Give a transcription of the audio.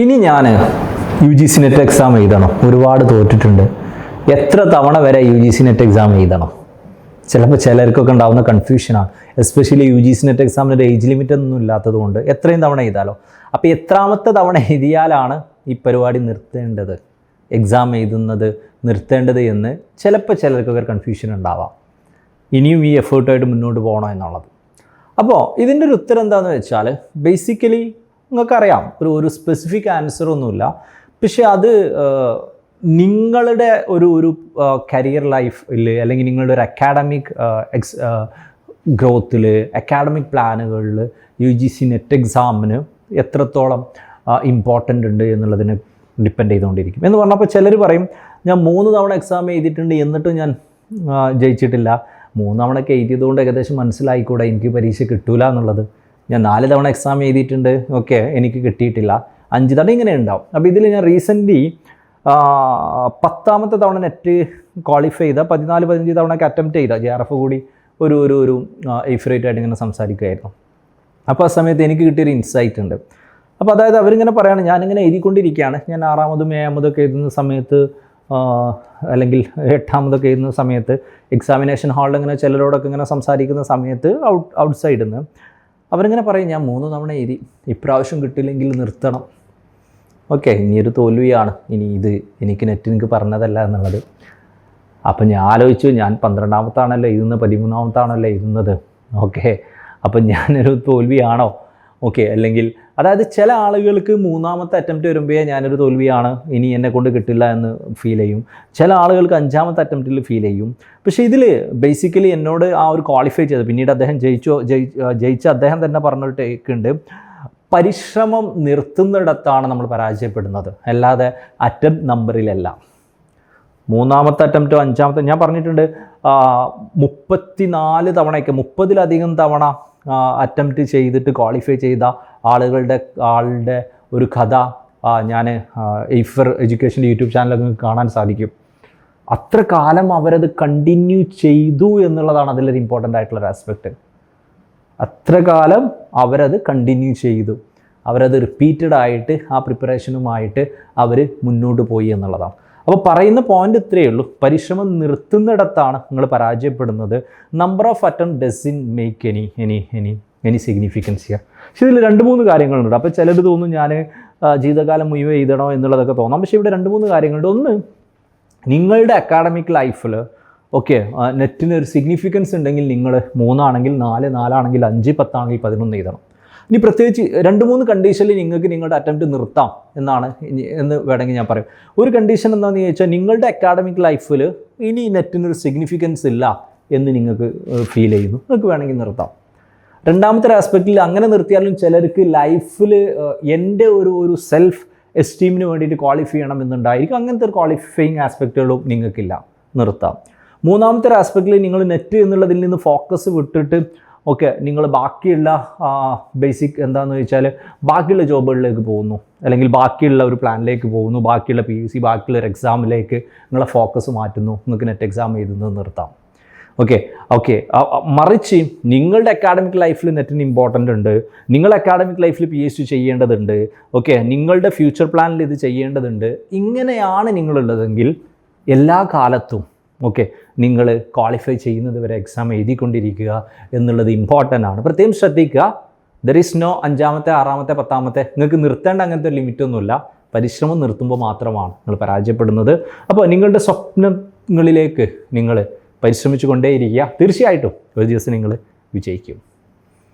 ഇനി ഞാൻ U G C NET exam എഴുതണം. ഒരുപാട് തോറ്റിട്ടുണ്ട്. എത്ര തവണ വരെ U G C NET exam എഴുതണം? ചിലപ്പോൾ ചിലർക്കൊക്കെ ഉണ്ടാകുന്ന കൺഫ്യൂഷനാണ് especially U G C NET എക്സാമിന് ഒരു ഏജ് ലിമിറ്റ് ഒന്നും ഇല്ലാത്തത് കൊണ്ട് എത്രയും തവണ എഴുതാലോ. അപ്പോൾ എത്രാമത്തെ തവണ എഴുതിയാലാണ് ഈ പരിപാടി നിർത്തേണ്ടത്? എക്സാം എഴുതുന്നത് നിർത്തേണ്ടത് എന്ന് ചിലപ്പോൾ ചിലർക്കൊക്കെ കൺഫ്യൂഷൻ ഉണ്ടാവാം. ഇനിയും ഈ എഫേർട്ടായിട്ട് മുന്നോട്ട് പോകണം എന്നുള്ളത്. അപ്പോൾ ഇതിന്റെ ഒരു ഉത്തരം എന്താണെന്ന് വെച്ചാൽ ബേസിക്കലി നിങ്ങൾക്കറിയാം ഒരു ഒരു സ്പെസിഫിക് ആൻസർ ഒന്നുമില്ല. പക്ഷേ അത് നിങ്ങളുടെ ഒരു ഒരു കരിയർ ലൈഫിൽ അല്ലെങ്കിൽ നിങ്ങളുടെ ഒരു അക്കാഡമിക് എക്സ് ഗ്രോത്തിൽ അക്കാഡമിക് പ്ലാനുകളിൽ യു ജി സി നെറ്റ് എക്സാമിന് എത്രത്തോളം ഇമ്പോർട്ടന്റ് ഉണ്ട് എന്നുള്ളതിനെ ഡിപ്പെൻഡ് ചെയ്തുകൊണ്ടിരിക്കും. എന്ന് പറഞ്ഞപ്പോൾ ചിലർ പറയും ഞാൻ മൂന്ന് തവണ എക്സാം എഴുതിയിട്ടുണ്ട് എന്നിട്ടും ഞാൻ ജയിച്ചിട്ടില്ല. മൂന്ന് തവണയൊക്കെ എഴുതിയതുകൊണ്ട് ഏകദേശം മനസ്സിലായിക്കൂടെ എനിക്ക് പരീക്ഷ കിട്ടൂല എന്നുള്ളത്. ഞാൻ നാല് തവണ എക്സാം എഴുതിയിട്ടുണ്ട്. ഓക്കെ എനിക്ക് കിട്ടിയിട്ടില്ല. അഞ്ച് തവണ ഇങ്ങനെ ഉണ്ടാവും. അപ്പോൾ ഇതിൽ ഞാൻ റീസെന്റ്ലി പത്താമത്തെ തവണ നെറ്റ് ക്വാളിഫൈ ചെയ്ത പതിനാല് പതിനഞ്ച് തവണയൊക്കെ അറ്റംപ്റ്റ് ചെയ്ത ജെ ആർ എഫ് കൂടി ഒരു ഒരു ഒരു എയ്ഫറേറ്റ് ആയിട്ട് ഇങ്ങനെ സംസാരിക്കുമായിരുന്നു അപ്പോൾ ആ സമയത്ത് എനിക്ക് കിട്ടിയൊരു ഇൻസൈറ്റ് ഉണ്ട്. അപ്പോൾ അതായത് അവരിങ്ങനെ പറയുകയാണ് ഞാനിങ്ങനെ എഴുതിക്കൊണ്ടിരിക്കുകയാണ്. ഞാൻ ആറാമതും ഏഴാമതും ഒക്കെ എഴുതുന്ന സമയത്ത് അല്ലെങ്കിൽ എട്ടാമതൊക്കെ എഴുതുന്ന സമയത്ത് എക്സാമിനേഷൻ ഹാളിൽ ഇങ്ങനെ ചിലരോടൊക്കെ ഇങ്ങനെ സംസാരിക്കുന്ന സമയത്ത് ഔട്ട് ഔട്ട്സൈഡിൽ നിന്ന് അവരിങ്ങനെ പറയും ഞാൻ മൂന്ന് തവണ എഴുതി ഇപ്രാവശ്യം കിട്ടില്ലെങ്കിൽ നിർത്തണം. ഓക്കെ ഇനിയൊരു തോൽവിയാണ്. ഇനി ഇത് എനിക്ക് നെറ്റ് എനിക്ക് പറഞ്ഞതല്ല എന്നുള്ളത്. അപ്പം ഞാൻ ആലോചിച്ചു ഞാൻ പന്ത്രണ്ടാമത്താണല്ലോ എഴുതുന്നത് പതിമൂന്നാമത്താണല്ലോ എഴുതുന്നത് ഓക്കെ അപ്പം ഞാനൊരു തോൽവിയാണോ? ഓക്കെ അല്ലെങ്കിൽ അതായത് ചില ആളുകൾക്ക് മൂന്നാമത്തെ അറ്റംപ്റ്റ് വരുമ്പോഴേ ഞാനൊരു തോൽവിയാണ് ഇനി എന്നെ കൊണ്ട് കിട്ടില്ല എന്ന് ഫീൽ ചെയ്യും. ചില ആളുകൾക്ക് അഞ്ചാമത്തെ അറ്റംപ്റ്റിൽ ഫീൽ ചെയ്യും. പക്ഷേ ഇതിൽ ബേസിക്കലി എന്നോട് ആ ഒരു ക്വാളിഫൈ ചെയ്ത്. പിന്നീട് അദ്ദേഹം ജയിച്ചോ ജയി ജയിച്ച അദ്ദേഹം തന്നെ പറഞ്ഞൊരു ടേക്ക് ഉണ്ട്. പരിശ്രമം നിർത്തുന്നിടത്താണ് നമ്മൾ പരാജയപ്പെടുന്നത്. അല്ലാതെ അറ്റംപ്റ്റ് നമ്പറിലല്ല മൂന്നാമത്തെ അറ്റംപ്റ്റോ അഞ്ചാമത്തെ ഞാൻ പറഞ്ഞിട്ടുണ്ട് മുപ്പത്തി നാല് തവണയൊക്കെ മുപ്പതിലധികം തവണ അറ്റംപ്റ്റ് ചെയ്തിട്ട് ക്വാളിഫൈ ചെയ്ത ആളുകളുടെ ആളുടെ ഒരു കഥ ഞാൻ എയ്ഫർ എഡ്യൂക്കേഷൻ യൂട്യൂബ് ചാനലൊക്കെ കാണാൻ സാധിക്കും. അത്ര കാലം അവരത് കണ്ടിന്യൂ ചെയ്തു എന്നുള്ളതാണ് അതിലൊരു ഇമ്പോർട്ടന്റ് ആയിട്ടുള്ളൊരു ആസ്പെക്റ്റ് അത്ര കാലം അവരത് കണ്ടിന്യൂ ചെയ്തു. അവരത് റിപ്പീറ്റഡ് ആയിട്ട് ആ പ്രിപ്പറേഷനുമായിട്ട് അവർ മുന്നോട്ട് പോയി എന്നുള്ളതാണ്. അപ്പോൾ പറയുന്ന പോയിന്റ് ഇത്രയേ ഉള്ളൂ. പരിശ്രമം നിർത്തുന്നിടത്താണ് നിങ്ങൾ പരാജയപ്പെടുന്നത്. Number of attempt in make any any any any significance ചെയ്യുക പക്ഷേ ഇതിൽ രണ്ട് മൂന്ന് കാര്യങ്ങളുണ്ട്. അപ്പോൾ ചിലർ തോന്നും ഞാൻ ജീവിതകാലം മുഴുവൻ എഴുതണോ എന്നുള്ളതൊക്കെ തോന്നാം. പക്ഷേ ഇവിടെ രണ്ട് മൂന്ന് കാര്യങ്ങളുണ്ട്. ഒന്ന് നിങ്ങളുടെ അക്കാഡമിക് ലൈഫിൽ ഓക്കെ നെറ്റിന് ഒരു സിഗ്നിഫിക്കൻസ് ഉണ്ടെങ്കിൽ നിങ്ങൾ മൂന്നാണെങ്കിൽ നാല് നാലാണെങ്കിൽ അഞ്ച് പത്താണെങ്കിൽ പതിനൊന്ന് എഴുതണം. ഇനി പ്രത്യേകിച്ച് രണ്ട് മൂന്ന് കണ്ടീഷനിൽ നിങ്ങൾക്ക് നിങ്ങളുടെ അറ്റംപ്റ്റ് നിർത്താം എന്നാണ് എന്ന് വേണമെങ്കിൽ ഞാൻ പറയും. ഒരു കണ്ടീഷൻ എന്താണെന്ന് ചോദിച്ചാൽ നിങ്ങളുടെ അക്കാഡമിക് ലൈഫിൽ ഇനി നെറ്റിനൊരു സിഗ്നിഫിക്കൻസ് ഇല്ല എന്ന് നിങ്ങൾക്ക് ഫീൽ ചെയ്യുന്നു. നിങ്ങൾക്ക് വേണമെങ്കിൽ നിർത്താം. രണ്ടാമത്തെ ഒരു ആസ്പെക്റ്റിൽ അങ്ങനെ നിർത്തിയാലും ചിലർക്ക് ലൈഫിൽ എന്റെ ഒരു ഒരു സെൽഫ് എസ്റ്റീമിന് വേണ്ടിയിട്ട് ക്വാളിഫൈ ചെയ്യണം എന്നുണ്ടായിരിക്കും. അങ്ങനത്തെ ഒരു ക്വാളിഫയിങ് ആസ്പെക്റ്റുകളും നിങ്ങൾക്കില്ല. നിർത്താം. മൂന്നാമത്തെ ഒരു ആസ്പെക്റ്റിൽ നിങ്ങൾ നെറ്റ് എന്നുള്ളതിൽ നിന്ന് ഫോക്കസ് വിട്ടിട്ട് ഓക്കെ നിങ്ങൾ ബാക്കിയുള്ള ബേസിക് എന്താണെന്ന് വെച്ചാൽ ബാക്കിയുള്ള ജോബുകളിലേക്ക് പോകുന്നു. അല്ലെങ്കിൽ ബാക്കിയുള്ള ഒരു പ്ലാനിലേക്ക് പോകുന്നു. ബാക്കിയുള്ള പി യു സി ബാക്കിയുള്ള ഒരു എക്സാമിലേക്ക് നിങ്ങളെ ഫോക്കസ് മാറ്റുന്നു. നിങ്ങൾക്ക് നെറ്റ് എക്സാം എഴുതുന്നത് നിർത്താം. ഓക്കെ ഓക്കെ മറിച്ച് നിങ്ങളുടെ അക്കാഡമിക് ലൈഫിൽ നെറ്റിന് ഇമ്പോർട്ടന്റ് ഉണ്ട്. നിങ്ങൾ അക്കാഡമിക് ലൈഫിൽ പി എച്ച് ഡി ചെയ്യേണ്ടതുണ്ട്. ഓക്കെ നിങ്ങളുടെ ഫ്യൂച്ചർ പ്ലാനിൽ ഇത് ചെയ്യേണ്ടതുണ്ട്. ഇങ്ങനെയാണ് നിങ്ങളുള്ളതെങ്കിൽ എല്ലാ കാലത്തും ഓക്കെ നിങ്ങൾ ക്വാളിഫൈ ചെയ്യുന്നത് വരെ എക്സാം എഴുതിക്കൊണ്ടിരിക്കുക എന്നുള്ളത് ഇമ്പോർട്ടന്റ് ആണ്. പ്രത്യേകം ശ്രദ്ധിക്കുക ദർ ഈസ് നോ അഞ്ചാമത്തെ ആറാമത്തെ പത്താമത്തെ നിങ്ങൾക്ക് നിർത്തേണ്ട അങ്ങനത്തെ ഒരു ലിമിറ്റൊന്നുമില്ല പരിശ്രമം നിർത്തുമ്പോൾ മാത്രമാണ് നിങ്ങൾ പരാജയപ്പെടുന്നത്. അപ്പോൾ നിങ്ങളുടെ സ്വപ്നങ്ങളിലേക്ക് നിങ്ങൾ പരിശ്രമിച്ചു കൊണ്ടേയിരിക്കുക തീർച്ചയായിട്ടും ഒരു ദിവസം നിങ്ങൾ വിജയിക്കും.